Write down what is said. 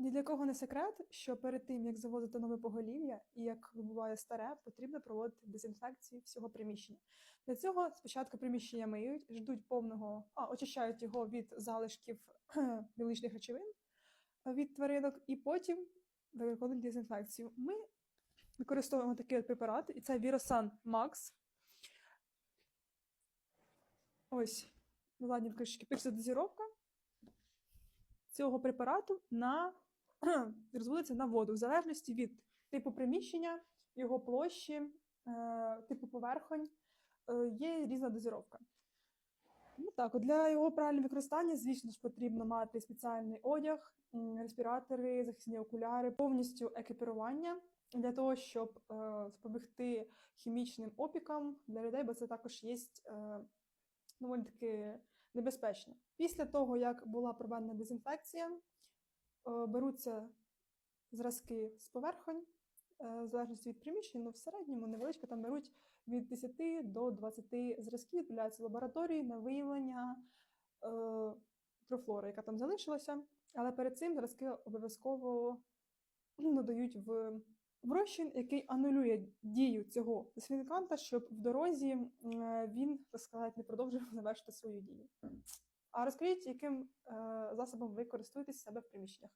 Ні для кого не секрет, що перед тим, як завозити нове поголів'я і як вибуває старе, потрібно проводити дезінфекцію всього приміщення. Для цього спочатку приміщення миють, ждуть повного, а очищають його від залишків біологічних речовин від тваринок, і потім виконують дезінфекцію. Ми використовуємо такий от препарат, і це Virosan Max. Ось, на задній кришечці пише дозіровка цього препарату на розводиться на воду в залежності від типу приміщення, його площі, е, типу поверхонь. Е, є різна дозировка. Ну, так, для його правильного використання, звісно ж, потрібно мати спеціальний одяг, респіратори, захисні окуляри, повністю екіпірування для того, щоб е, запобігти хімічним опікам для людей, бо це також є доволі таки небезпечно. Після того, як була проведена дезінфекція, беруться зразки з поверхонь, е, в залежності від приміщень, ну в середньому невеличко там беруть від 10 до 20 зразків, відправляються в лабораторії на виявлення е, мікрофлори, яка там залишилася. Але перед цим зразки обов'язково надають в в розчин, який анулює дію цього дезінфіканта, щоб в дорозі е, він, так сказати, не продовжував завершити свою дію. А розкажіть, яким е, засобом ви користуєтесь себе в приміщеннях?